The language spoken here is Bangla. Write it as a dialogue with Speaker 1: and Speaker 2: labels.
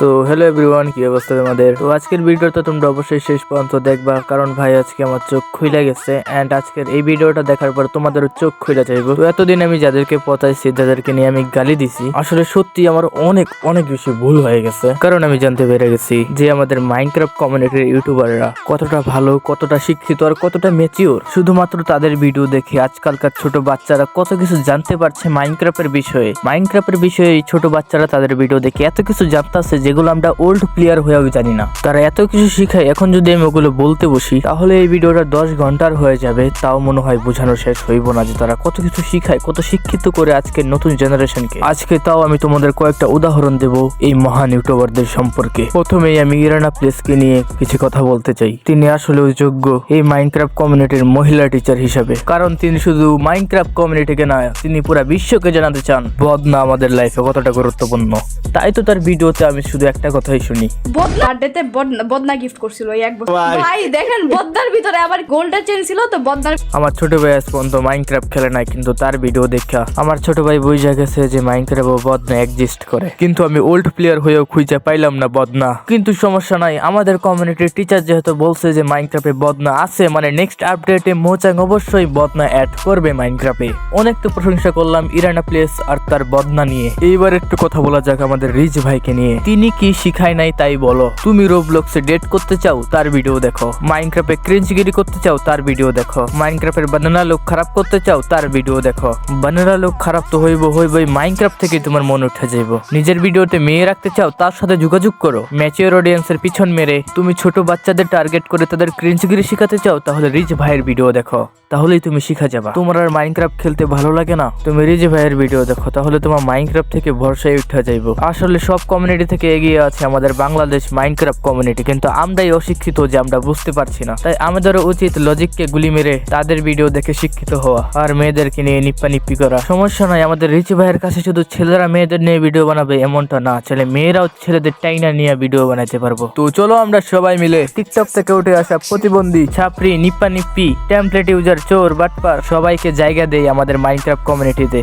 Speaker 1: সো হ্যালো এভরিওয়ান কি অবস্থা তোমাদের? তো আজকের ভিডিওটা তোমরা অবশ্যই শেষ পর্যন্ত দেখবা, কারণ ভাই আজকে আমার চোখ খুলে গেছে এন্ড আজকের এই ভিডিওটা দেখার পর তোমাদেরও চোখ খুলে যাইব। তো এতদিন আমি যাদেরকে পচাইছি, যাদেরকে নিয়ে আমি গালি দিছি, আসলে সত্যি আমার অনেক অনেক বেশি ভুল হয়ে গেছে। কারণ আমি জানতে পেরে গেছি যে আমাদের মাইনক্রাফট কমিউনিটির ইউটিউবাররা কতটা ভালো, কতটা শিক্ষিত, আর কতটা মেচিওর শুধুমাত্র তাদের ভিডিও দেখে আজকালকার ছোট বাচ্চারা কত কিছু জানতে পারছে মাইনক্রাফটের বিষয়ে। মাইনক্রাফের বিষয়ে ছোট বাচ্চারা তাদের ভিডিও দেখে এত কিছু জানতেছে যেগুলো আমরা ওল্ড প্লেয়ার হয়েও জানি না। তারা এত কিছু শিখায়, এখন যদি আমি ওগুলো বলতে বসি, তাহলে এই ভিডিওটা দশ ঘণ্টার হয়ে যাবে। তাও মনে হয় বোঝানো শেষ হইব না যে তারা কত কিছু শিখায়, কত শিক্ষিত করে আজকের নতুন জেনারেশনকে। আজকে তাও আমি তোমাদের কয়েকটা উদাহরণ দেব এই মহান ইউটিউবারদের সম্পর্কে। প্রথমেই আমি ইরানা প্লেসকে নিয়ে কিছু কথা বলতে চাই। তিনি আসলেও যোগ্য এই মাইনক্রাফট কমিউনিটির মহিলা টিচার হিসাবে। কারণ তিনি শুধু মাইনক্রাফট কমিউনিটিকে না, তিনি পুরো বিশ্বকে জানাতে চান। বদনা আমাদের লাইফে কতটা গুরুত্বপূর্ণ। তাই তো তার ভিডিওতে আমি শুধু একটা কথাই শুনি।
Speaker 2: বার্থডেতে বদনা গিফট করছিল এক বছর। ভাই দেখেন বদনার ভিতরে আবার গোল্ডের চেন ছিল তো বদনার
Speaker 1: আমার ছোট ভাই আজ পর্যন্ত মাইনক্রাফট খেলে নাই কিন্তু তার ভিডিও দেখা। আমার ছোট ভাই বুঝা গেছে যে মাইনক্রাফট ও বদনা এক্সিস্ট করে। কিন্তু আমি ওল্ড প্লেয়ার হয়েও খুঁজে পাইলাম না বদনা। কিন্তু সমস্যা নাই আমাদের কমিউনিটির টিচার যেহেতু বলছে যে মাইনক্রাফে বদনা আছে মানে নেক্সট আপডেটে মোচাং অবশ্যই বদনা অ্যাড করবে মাইনক্রাফটে অনেক তো প্রশংসা করলাম ইরানা প্লেস আর তার বদনা নিয়ে। এইবার একটু কথা বলা যাক আমাদের রিচ ভাইকে নিয়ে। তিনি কি শিখায় নাই তাই বলো। তুমি রোবলক্সে ডেট করতে চাও, তার ভিডিও দেখো। মাইনক্রাফটে ক্রিঞ্চগিরি করতে চাও, তার ভিডিও দেখো। মাইনক্রাফটের বানানা লোক খারাপ করতে চাও, তার ভিডিও দেখো। বানানা লোক খারাপ তো হইব, হইবই মাইনক্রাফট থেকে তোমার মন উঠে যাইব। নিজের ভিডিওতে মেয়ে রাখতে চাও, তার সাথে যোগাযোগ করো। ম্যাচিওর অডিয়েন্সের পিছন মেরে তুমি ছোট বাচ্চাদের টার্গেট করে তাদের ক্রিঞ্চগিরি শিখাতে চাও, তাহলে রিচ ভাইয়ের ভিডিও দেখো। তাহলেই তুমি শিখা যাবা। তোমার আর মাইনক্রাফট খেলতে ভালো লাগে না? তুমি রিচ ভাইয়ের ভিডিও দেখো, তাহলে তোমার মাইনক্রাফট থেকে ভরসায় উঠে যাইব। আসলে সব কমিউনিটি থেকে এগিয়ে আছে আমাদের বাংলাদেশ মাইনক্রাফট কমিউনিটি কিন্তু আমরাই অশিক্ষিত যে আমরা বুঝতে পারছি না। তাই আমাদেরও উচিত লজিককে গুলি মেরে তাদের ভিডিও দেখে শিক্ষিত হওয়া আর মেয়েদেরকে নিয়ে নিপ্পা নিপ্পি করা। সমস্যা নাই, আমাদের রিচ ভাইয়ের কাছে শুধু ছেলেরা মেয়েদের নিয়ে ভিডিও বানাবে, এমনটা না। ছেলে মেয়েরাও ছেলেদের টাইনা নিয়ে ভিডিও বানাতে পারব। তো চলো আমরা সবাই মিলে টিকটক থেকে উঠে আসা প্রতিবন্ধী ছাপরি নিপ্পা নিপ্পি টেমপ্লেট ইউজার চোর বাটপার সবাইকে জায়গা দেয় আমাদের মাইনক্রাফট কমিউনিটিতে